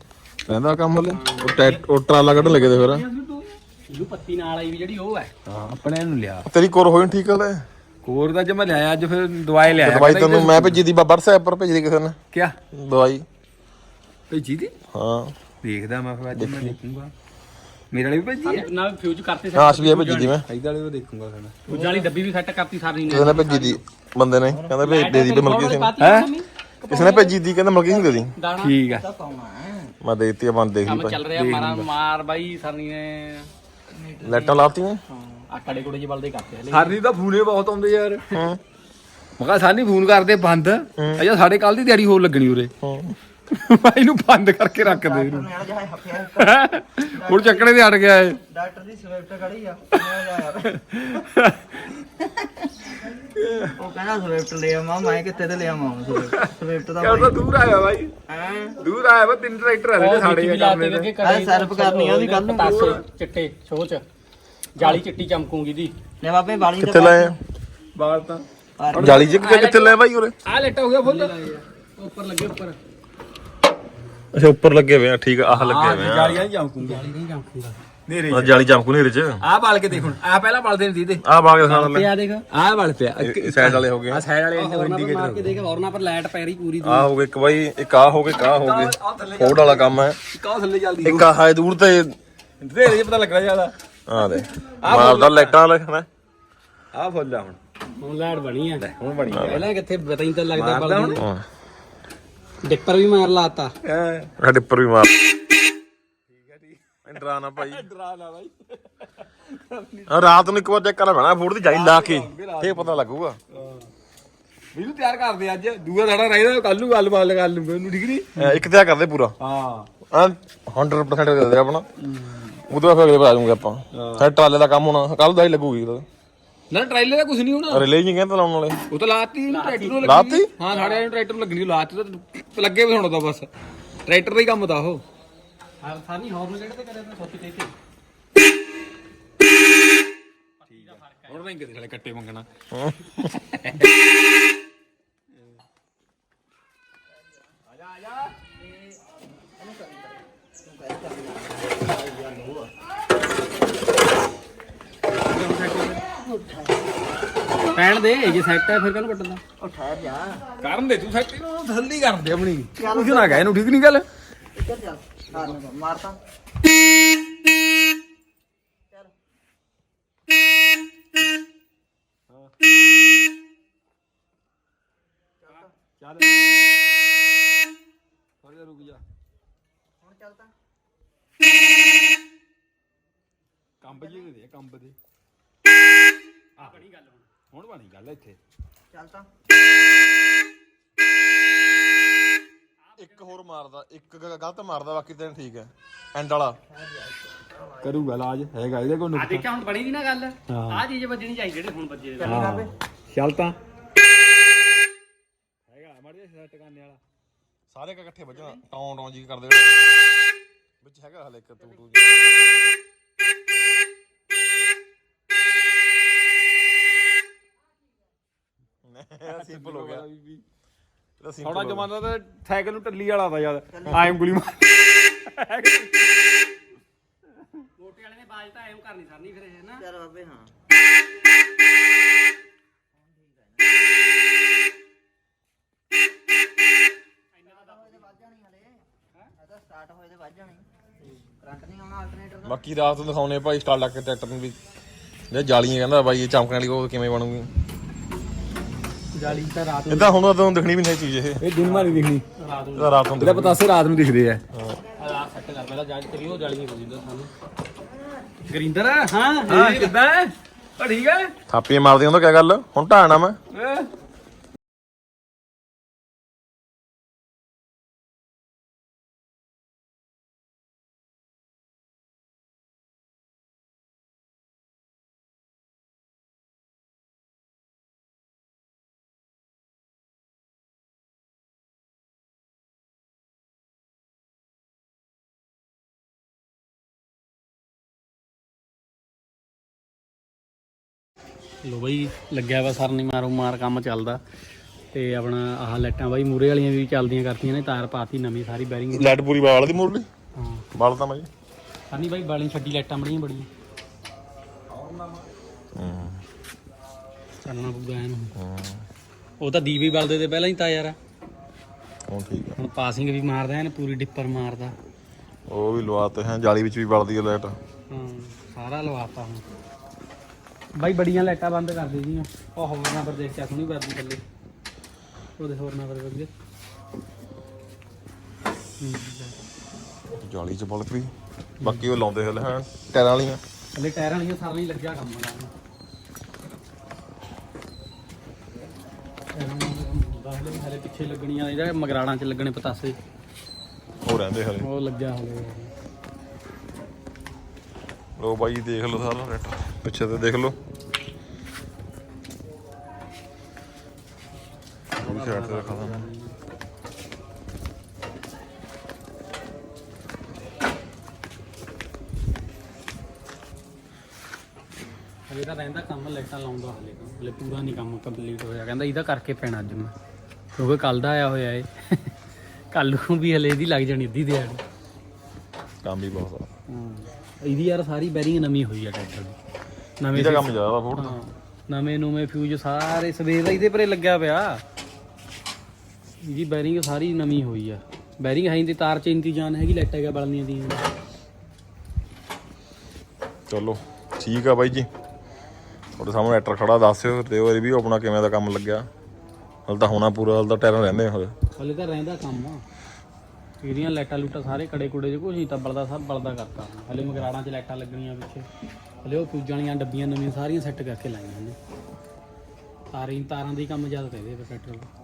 ਰਹਿੰਦਾ ਕੰਮ ਹਲੇ। ਉਹ ਟੈ ਉਹ ਟਰਾਲਾ ਕੱਢਣ ਲੱਗੇ ਤੇ ਫਿਰ। ਇਹਨੂੰ ਪੱਤੀ ਨਾਲ ਆਈ ਵੀ ਜਿਹੜੀ ਉਹ ਹੈ। ਹਾਂ ਆਪਣੇ ਨੂੰ ਲਿਆ। ਤੇਰੀ ਕੋਰ ਹੋਈ ਠੀਕ ਹਲੇ? ਕੋਰ ਦਾ ਜਮਾ ਲਿਆਇਆ ਅੱਜ ਫਿਰ ਦਵਾਈ ਲਿਆਇਆ ਦਵਾਈ ਤੈਨੂੰ ਮੈਂ ਭੇਜੀ ਦੀ WhatsApp ਪਰ ਭੇਜੀ ਦੀ ਕਿਸੇ ਨੇ। ਕਿਆ? ਦਵਾਈ। ਭੇਜੀ ਦੀ? ਹਾਂ। ਦੇਖਦਾ ਮੈਂ ਫਿਰ ਅੱਜ ਮੈਂ ਦੇਖੂੰਗਾ। ਮੇਰੇ ਵਾਲੀ ਵੀ ਭੇਜੀ ਹੈ? ਨਾ ਫਿਊਜ਼ ਕਰਤੇ ਹਾਂ ਅਸਲੀ ਭੇਜੀ ਦੀ ਮੈਂ। ਇਹਦਾ ਵਾਲੀ ਵੀ ਦੇਖੂੰਗਾ ਫਿਰ ਮੈਂ। ਫਿਊਜ਼ ਵਾਲੀ ਡੱਬੀ ਵੀ ਸੈੱਟ ਕਰਤੀ ਸਾਰੀ ਨੇ। ਕਿਸੇ ਨੇ ਭੇਜੀ ਦੀ ਬੰਦੇ ਨੇ। ਕਹਿੰਦਾ ਭੇਜ ਦੇ ਦੀ ਤੇ ਮਲਕੀ ਸਿੰਘ ਹੈ? ਕਿਸੇ ਨੇ ਭੇਜੀ ਦੀ ਕਹਿੰਦਾ ਮਲਕੀ ਸਿੰਘ ਦੇ ਦੀ। ਦਾਣਾ ਠੀਕ ਆ। ਮੈਂ ਦੇ ਦਿੱਤੀ ਆ ਬੰਦ ਦੇਖ ਲਈ ਕੰਮ ਚੱਲ ਰਿਹਾ ਮਾਰਾ ਮਾਰ ਬਾਈ ਸਰਨੀ ਨੇ। ਲਾਈਟਾਂ ਲਾਤੀਆਂ। ਆ ਕੜੇ ਕੁੜੇ ਜਿਹੇ ਬਲਦੇ ਕਰਤੇ ਹਲੇ ਸਾਡੀ ਤਾਂ ਫੋਨੇ ਬਹੁਤ ਆਉਂਦੇ ਯਾਰ। ਹਾਂ। ਮੈਂ ਕਿਹਾ ਸਾਨੀ ਫੋਨ ਕਰਦੇ ਬੰਦ। ਅਜਾ ਸਾਡੇ ਕੱਲ ਦੀ ਦਿਹਾੜੀ ਹੋਰ ਲੱਗਣੀ ਉਰੇ। ਹਾਂ। ਇਹਨੂੰ ਬੰਦ ਕਰਕੇ ਰੱਖ ਦੇ ਇਹਨੂੰ। ਹੁਣ ਚੱਕੜੇ ਤੇ ਅੜ ਗਿਆ ਏ ਡਾਕਟਰ ਦੀ ਸਵਿਫਟ ਖੜੀ ਆ। ਮੈਂ ਜਾ ਯਾਰ। ਉਹ ਕਹਿੰਦਾ ਸਵਿਫਟ ਲੈ ਆ ਮੈਂ ਕਿੱਥੇ ਤੇ ਲਿਆ ਮਾਂ ਸਵਿਫਟ? ਦਾ ਯਾਰ ਤਾਂ ਦੂਰ ਆਇਆ ਬਾਈ। ਹਾਂ? ਦੂਰ ਆਇਆ ਵਾ ਤਿੰਨ ਟਰੈਕਟਰ ਆ ਉਹ ਸਾਡੇ ਵਿੱਚ ਵੀ ਲਾਤੇ ਅੱਗੇ ਆਹ ਸਰਫ ਕਰਨੀ ਆ ਉਹਦੀ ਕੱਲ੍ਹ ਨੂੰ। ਪਤਾਸੇ ਚਿੱਟੇ ਛੋਚ ਜਾਲੀ ਚਿੱਟੀ ਚਮਕੂਗੀ ਦੀ। ਲੈ ਬਾਬੇ ਬਾਲੀ ਕਿੱਥੇ ਲਏ ਆ ਬਾਹਰ ਤਾਂ। ਜਾਲੀ ਚ ਕਿ ਕਿੱਥੇ ਲਏ ਬਾਈ ਉਰੇ? ਆ ਲੈਟਾ ਹੋ ਗਿਆ ਫੁੱਲ। ਉੱਪਰ ਲੱਗੇ ਉੱਪਰ। ਅੱਛਾ ਉੱਪਰ ਲੱਗੇ ਹੋਏ ਆ ਠੀਕ ਆ ਆਹ ਲੱਗੇ ਹੋਏ ਆ। ਜਾਲੀਆਂ ਨਹੀਂ ਜਾਉਂਕੂਗਾ ਨਹੀਂ ਚਮਕੂਗਾ। ਨੇਰੇ ਆਹ ਜਾਲੀ ਚਮਕੂ ਨੇਰੇ ਚ। ਆਹ ਬਾਲ ਕੇ ਦੇਖ ਹੁਣ ਆਹ ਪਹਿਲਾਂ ਬਲਦੇ ਨਹੀਂ ਦੀਦੇ ਆਹ ਬਾਗ ਦਿਖਾ ਲੈ। ਆ ਦੇਖ। ਆਹ ਬਲ ਪਿਆ। ਸਾਈਡ ਵਾਲੇ ਹੋ ਗਏ। ਆਹ ਸਾਈਡ ਵਾਲੇ ਨਾ ਮਾਰ ਕੇ ਦੇਖ ਹੋਰ ਨਾ ਪਰ ਲਾਈਟ ਪੈ ਰਹੀ ਪੂਰੀ ਆਹ ਹੋ ਗਏ ਇੱਕ ਬਾਈ ਇੱਕ ਆਹ ਹੋ ਗਏ ਆਹ ਹੋ ਗਏ। ਫੋੜ ਵਾਲਾ ਕੰਮ ਹੈ। ਕਾਹ ਥੱਲੇ ਜਲਦੀ ਇੱਕ ਆਹ ਹੈ ਦੂਰ ਤੇ ਤੇਰੇ ਜੇ ਪਤਾ ਲੱਗਣਾ ਜ਼ਿਆਦਾ। ਆਹ ਦੇ ਮਾਰਦਾ ਲਾਈਟਾਂ ਵਾਲੇ ਹੈ ਆਹ ਫੁੱਲ ਆ ਹੁਣ। ਹੁਣ ਲਾਈਟ ਬਣੀ ਆ। ਹੁਣ ਬਣੀ ਪਹਿਲਾਂ ਕਿੱਥੇ ਪਤਾ ਹੀ ਤਾਂ ਲੱਗਦਾ ਬਲਦੀ ਡਿੱਪਰ ਵੀ ਮਾਰ ਲਾਤਾ। ਹਾਂ। ਆ ਡਿੱਪਰ ਵੀ ਮਾਰ। ਡਰਾਣਾ ਭਾਈ। ਡਰਾ ਲਾ ਬਾਈ। ਰਾਤ ਨੂੰ ਇੱਕ ਵਾਰ ਚੈੱਕ ਕਰਨਾ ਪੈਣਾ ਫੋੜ ਦੀ ਜਾਈ ਲਾ ਕੇ ਫੇਰ ਪਤਾ ਲੱਗੂਗਾ। ਮੈਨੂੰ ਤਿਆਰ ਕਰਦੇ ਅੱਜ। ਦੂਆ ਸਾਡਾ ਰਹਿਦਾ ਕੱਲ ਨੂੰ ਗੱਲ ਬਾਲ ਗੱਲ ਨੂੰ ਮੈਨੂੰ ਠੀਕ ਨਹੀਂ ਇੱਕ ਤੇ ਆ ਕਰਦੇ ਪੂਰਾ। ਹਾਂ। ਹਾਂ 100% ਦੇ ਦੇ ਆਪਣਾ। ਉਹਦੇ ਬਾਅਦ ਫਿਰ ਅਗਲੇ ਬਣਾ ਦੂੰਗੇ ਆਪਾਂ। ਫਿਰ ਟਰਾਲੇ ਦਾ ਕੰਮ ਹੋਣਾ ਕੱਲ ਦਾ ਹੀ ਲੱਗੂਗੀ ਨਾ ਟ੍ਰੇਲਰ ਦਾ ਕੁਝ ਨਹੀਂ ਹੋਣਾ। ਰਿਲੇ ਜੀ ਕਹਿੰਦੇ ਲਾਉਣ ਵਾਲੇ। ਉਹ ਤਾਂ ਲਾਤੀ ਨੂੰ ਟਰੈਕਟਰ ਨੂੰ ਲਾਤੀ? ਲੱਗੀ ਹਾਂ ਸਾਡੇ ਨੂੰ ਟਰੈਕਟਰ ਨੂੰ ਲੱਗਣੀ ਲਾਤੀ ਤਾਂ ਲੱਗੇ ਵੀ ਹੁਣ ਤਾਂ ਬਸ। ਟਰੈਕਟਰ ਦਾ ਹੀ ਕੰਮ ਤਾਂ ਉਹ। ਹਰ ਸਾਨੀ ਹੌਰਨ ਜਿਹੜੇ ਤੇ ਕਰਿਆ ਤਾਂ ਸੋਚੀ ਤੇ ਤੇ ਹੁਣ ਨਹੀਂ ਕਿਤੇ ਸਾਲੇ ਕੱਟੇ ਮੰਗਣਾ। ਪੈਣ ਦੇ ਜੇ ਸੈੱਟ ਹੈ ਫਿਰ ਕਾਹਨੂੰ ਕੱਟਦਾ? ਉਹ ਠਹਿਰ ਜਾ। ਕਰਨ ਦੇ ਤੂੰ ਸੈੱਟ ਨੂੰ ਥੱਲੀ ਕਰਨ ਦੇ ਆਪਣੀ। ਕੁਝ ਨਾ ਕਹਿ ਇਹਨੂੰ ਠੀਕ ਨਹੀਂ ਗੱਲ? ਇੱਧਰ ਚੱਲ। ਮਾਰ ਮਾਰਤਾ ਚੱਲ ਚੱਲ। ਥੋੜਾ ਜਿਹਾ ਰੁਕ ਜਾ। ਹੁਣ ਚੱਲਦਾ। ਕੰਬ ਜੀ ਦੇ ਕੰਬ ਦੇ। ਆ। ਬਣੀ ਗੱਲ ਹੁਣ। ਹੁਣ ਬਣੀ ਗੱਲ ਇੱਥੇ। ਚੱਲਦਾ। ਇੱਕ ਹੋਰ ਮਾਰਦਾ ਇੱਕ ਗ- ਗਲਤ ਮਾਰਦਾ ਬਾਕੀ ਤਾਂ ਠੀਕ ਹੈ। ਐਂਡ ਵਾਲਾ। ਕਰੂਗਾ ਇਲਾਜ ਹੈਗਾ ਇਹਦੇ ਕੋਲ ਆ ਦੇਖਿਆ ਹੁਣ ਬਣੀ ਦੀ ਨਾ ਗੱਲ? ਹਾਂ। ਆ ਚੀਜ਼ ਵੱਜਣੀ ਚਾਹੀਦੀ ਜਿਹੜੇ ਹੁਣ ਵੱਜੇ। ਹਾਂ। ਚੱਲ ਤਾਂ। ਹੈਗਾ ਮਾੜੀ ਜਿਹਾ ਸੈੱਟ ਕਰਨੇ ਵਾਲਾ। ਸਾਰੇ ਕਾ ਇਕੱਠੇ ਵੱਜਣਾ। ਟੌਂ ਟੌਂ ਜੀ ਕਰਦੇ। ਵਿੱਚ ਹੈਗਾ ਹਲੇ ਇੱਕ ਟੂ ਟੂ ਸਿੰਪਲ ਹੋ ਗਿਆ। ਗਿਆ। ਜਮਾਨਾ ਤਾਂ ਸਾਈਕਲ ਨੂੰ ਟੱਲੀ ਵਾਲਾ ਤਾ ਯਾਰ। ਆਇਮ ਗੁਲੀ ਮਾਰ। ਮੋਟੇ ਵਾਲੇ ਨੇ ਬਾਜ ਤਾਂ ਐਂ ਕਰਨੀ ਸਰਨੀ ਫਿਰ ਇਹ ਨਾ ਚੱਲ ਬਾਬੇ ਹਾਂ। ਸਟਾਰਟ ਹੋਏ ਤੇ ਵੱਜ ਜਾਣੀ। ਕਰੰਟ ਨਹੀਂ ਆਉਣਾ ਆਲਟਰਨੇਟਰ ਦਾ। ਬਾਕੀ ਰਾਤ ਨੂੰ ਦਿਖਾਉਨੇ ਭਾਈ ਸਟਾਰਟ ਲਾ ਕੇ ਟਰੈਕਟਰ ਨੂੰ ਵੀ। ਜੇ ਜਾਲੀਆਂ ਕਹਿੰਦਾ ਬਾਈ ਇਹ ਚਮਕਣ ਵਾਲੀ ਉਹ ਕਿਵੇਂ ਬਣੂਗੀ? ਜਾਲੀ ਤਾਂ ਰਾਤ ਇਹ ਤਾਂ ਹੁਣ ਤੁਹਾਨੂੰ ਦਿਖਣੀ ਵੀ ਨਹੀਂ ਚੀਜ਼ ਇਹ। ਇਹ ਦਿਨ ਮਾਰੀ ਦਿਖਣੀ। ਰਾਤ ਨੂੰ। ਰਾਤ ਨੂੰ ਇਹਦਾ ਪਤਾਸੇ ਰਾਤ ਨੂੰ ਦਿਖਦੇ ਆ। ਰਾਤ ਸੈੱਟ ਕਰ ਪਹਿਲਾਂ ਜਾਲੀ ਕਰੀ ਉਹ ਜਾਲੀ ਨਹੀਂ ਕੋਈ ਸਾਨੂੰ। ਗਰਿੰਦਰ ਹਾਂ ਹਾਂ ਕਿੱਦਾਂ ਠੀਕ ਹੈ? ਥਾਪੀਆਂ ਮਾਰਦੇ ਹੁੰਦਾ ਕਿਆ ਗੱਲ? ਹੁਣ ਢਾਣਾ ਮੈਂ। ਲੋ ਬਈ ਲੱਗਿਆ ਵਾ ਸਰਨੀ ਮਾਰੋ ਮਾਰ ਕੰਮ ਚੱਲਦਾ। ਤੇ ਆਪਣਾ ਆਹ ਲਾਈਟਾਂ ਬਾਈ ਮੂਰੇ ਵਾਲੀਆਂ ਵੀ ਚੱਲਦੀਆਂ ਕਰਤੀਆਂ ਨੇ ਤਾਰ ਪਾਤੀ ਨਵੀਂ ਸਾਰੀ ਬੈਰਿੰਗ ਲੈਟ ਪੂਰੀ ਵਾਲ ਦੀ ਮੁਰਲੀ? ਹਾਂ। ਵਾਲ ਤਾਂ ਮੈਂ ਸਾਨੀ ਬਾਈ ਬਾਲੀ ਛੱਡੀ ਲਾਈਟਾਂ ਬੜੀਆਂ ਬੜੀਆਂ। ਚੱਲਣਾ ਪਊਗਾ ਇਹਨੂੰ ਉਹ ਤਾਂ ਦੀਵੇ ਬਲਦੇ ਤੇ ਪਹਿਲਾਂ ਹੀ ਤਾਂ ਯਾਰ। ਹੁਣ ਠੀਕ ਆ। ਹੁਣ ਪਾਸਿੰਗ ਵੀ ਮਾਰਦਾ ਐਨ ਪੂਰੀ ਡਿੱਪਰ ਮਾਰਦਾ। ਉਹ ਵੀ ਲਵਾਤੇ ਹੈ ਜਾਲੀ ਵਿੱਚ ਵੀ ਬਲਦੀ ਹੈ ਲਾਈਟ। ਹਾਂ ਸਾਰਾ ਲਵਾਤਾ ਹੁਣ। ਬਾਈ ਬੜੀਆਂ ਲਾਈਟਾਂ ਬੰਦ ਕਰ ਦੇ ਜੀਆਂ ਉਹ ਹੋਰ ਨੰਬਰ ਦੇਖ ਕੇ ਸੁਣੀ ਵਰਦੀ ਥੱਲੇ। ਉਹਦੇ ਹੋਰ ਨੰਬਰ ਹੂੰ ਜਾਲੀ ਚ ਬਲਦ ਵੀ। ਬਾਕੀ ਉਹ ਲਾਉਂਦੇ ਹਲੇ ਹਾਂ ਟਾਇਰਾਂ ਵਾਲੀਆਂ। ਹਲੇ ਟਾਇਰਾਂ ਵਾਲੀਆਂ ਸਾਰਾ ਹੀ ਲੱਗਿਆ ਕੰਮ ਦਾ। ਹਲੇ ਹਲੇ ਪਿੱਛੇ ਲੱਗਣੀਆਂ ਇਹਦਾ ਮਗਰਾੜਾਂ 'ਚ ਲੱਗਣੇ ਪਤਾਸੇ। ਉਹ ਰਹਿੰਦੇ ਹਲੇ। ਉਹ ਲੱਗਿਆ ਹਲੇ। ਲੋ ਬਾਈ ਦੇਖ ਲਓ ਸਾਰਾ ਰੈਟ। ਪਿੱਛੇ ਤੇ ਦੇਖ ਲਓ। ਉਹ ਵੀ ਸਾਈਡ ਤੇ ਰੱਖਾ ਦਾਂ ਹਲੇ ਤਾਂ ਰਹਿੰਦਾ ਕੰਮ ਲਾਈਟਾਂ ਲਾਉਂਦਾ ਹਲੇ ਹਲੇ ਪੂਰਾ ਨਹੀਂ ਕੰਮ ਕੰਪਲੀਟ ਹੋਇਆ। ਕਹਿੰਦਾ ਇਹਦਾ ਕਰਕੇ ਪੈਣਾ ਅੱਜ ਮੈਂ। ਕਿਉਂਕਿ ਕੱਲ ਦਾ ਆਇਆ ਹੋਇਆ ਏ। ਕੱਲ ਨੂੰ ਵੀ ਹਲੇ ਇਹਦੀ ਲੱਗ ਜਾਣੀ ਅੱਧੀ ਦਿਹਾੜੀ। ਕੰਮ ਵੀ ਬਹੁਤ ਆ। ਇਹਦੀ ਯਾਰ ਸਾਰੀ ਬੈਰਿੰਗ ਨਵੀਂ ਹੋਈ ਆ ਟਰੈਕਟਰ ਦੀ। ਨਵੇਂ ਇਹਦਾ ਕੰਮ ਜ਼ਿਆਦਾ ਫੋਟ ਹਾਂ, ਨਵੇਂ ਨੂਵੇਂ ਫਿਊਜ਼ ਸਾਰੇ ਸਵੇਰ ਦਾ ਇਹਦੇ ਪਰੇ ਲੱਗਿਆ ਪਿਆ। ਇਹਦੀ ਬੈਰਿੰਗ ਸਾਰੀ ਨਵੀਂ ਹੋਈ ਆ। ਬੈਰਿੰਗ ਹੈ ਤੇ ਤਾਰ ਚ ਇੰਤਜ਼ਾਮ ਹੈਗੀ ਲਾਈਟਾਂ ਹੈਗਾ ਬਲਦੀਆਂ ਦੀਆਂ। ਚਲੋ ਠੀਕ ਆ ਬਾਈ ਜੀ। ਤੁਹਾਡੇ ਸਾਹਮਣੇ ਐਕਟਰ ਖੜਾ ਦੱਸਿਓ ਤੇ ਉਹ ਰਿਵਿਊ ਆਪਣਾ ਕਿਵੇਂ ਦਾ ਕੰਮ ਲੱਗਿਆ। ਹਲ ਤਾਂ ਹੋਣਾ ਪੂਰਾ ਹਲ ਤਾਂ ਟਾਇਰਾਂ ਰਹਿੰਦੇ ਹਲੇ ਹਲੇ ਤਾਂ ਰਹਿੰਦਾ ਕੰਮ ਆ। ਇਹਦੀਆਂ ਲਾਈਟਾਂ ਲੂਟਾਂ ਸਾਰੇ ਕੜੇ ਕੁੜੇ ਚ ਕੁਝ ਨਹੀਂ ਤਾਂ ਬਲਦਾ ਸਭ ਬਲਦਾ ਕਰਤਾ। ਹਲੇ ਮਗਰਾੜਾਂ 'ਚ ਲਾਈਟਾਂ ਲੱਗਣੀਆਂ ਪਿੱਛੇ। ਹਲੇ ਉਹ ਫਿਊਜ਼ਾਂ ਵਾਲੀਆਂ ਡੱਬੀਆਂ ਨਵੀਆਂ ਸਾਰੀਆਂ ਸੈੱਟ ਕਰਕੇ ਲਾਈਆਂ ਨੇ। ਤਾਰਾਂ ਤਾਰਾਂ ਦਾ ਹੀ ਕੰਮ ਜ਼ਿਆਦਾ ਤੇ ਇਹਦੇ ਟਰੈਕਟਰ ਦਾ